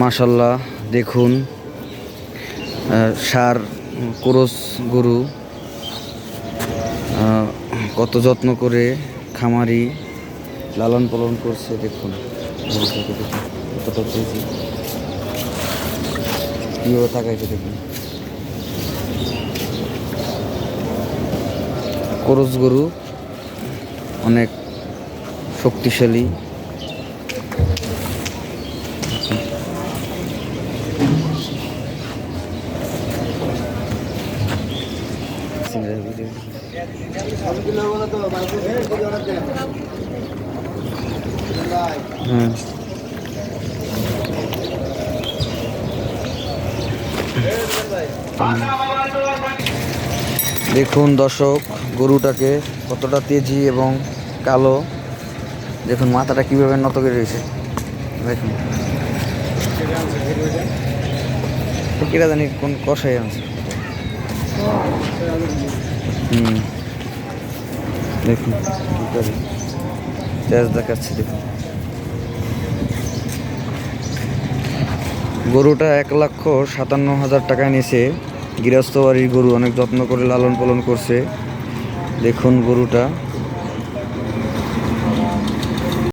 মাশাল্লাহ, দেখুন সার কোরস গরু কত যত্ন করে খামারি লালন পালন করছে, দেখুন। দেখুন। কোরস গরু অনেক শক্তিশালী। হ্যাঁ দেখুন দর্শক, গরুটাকে কতটা তেজি এবং কালো। দেখুন মাথাটা কীভাবে নত করে রয়েছে। দেখুন। কিরা জানি কোন কষাই আনছে। দেখুন দেখাচ্ছে, দেখুন। গরুটা এক লক্ষ সাতান্ন হাজার টাকা নিয়েছে। গৃহস্থ বাড়ির গরু অনেক যত্ন করে লালন পালন করছে। দেখুন গরুটা।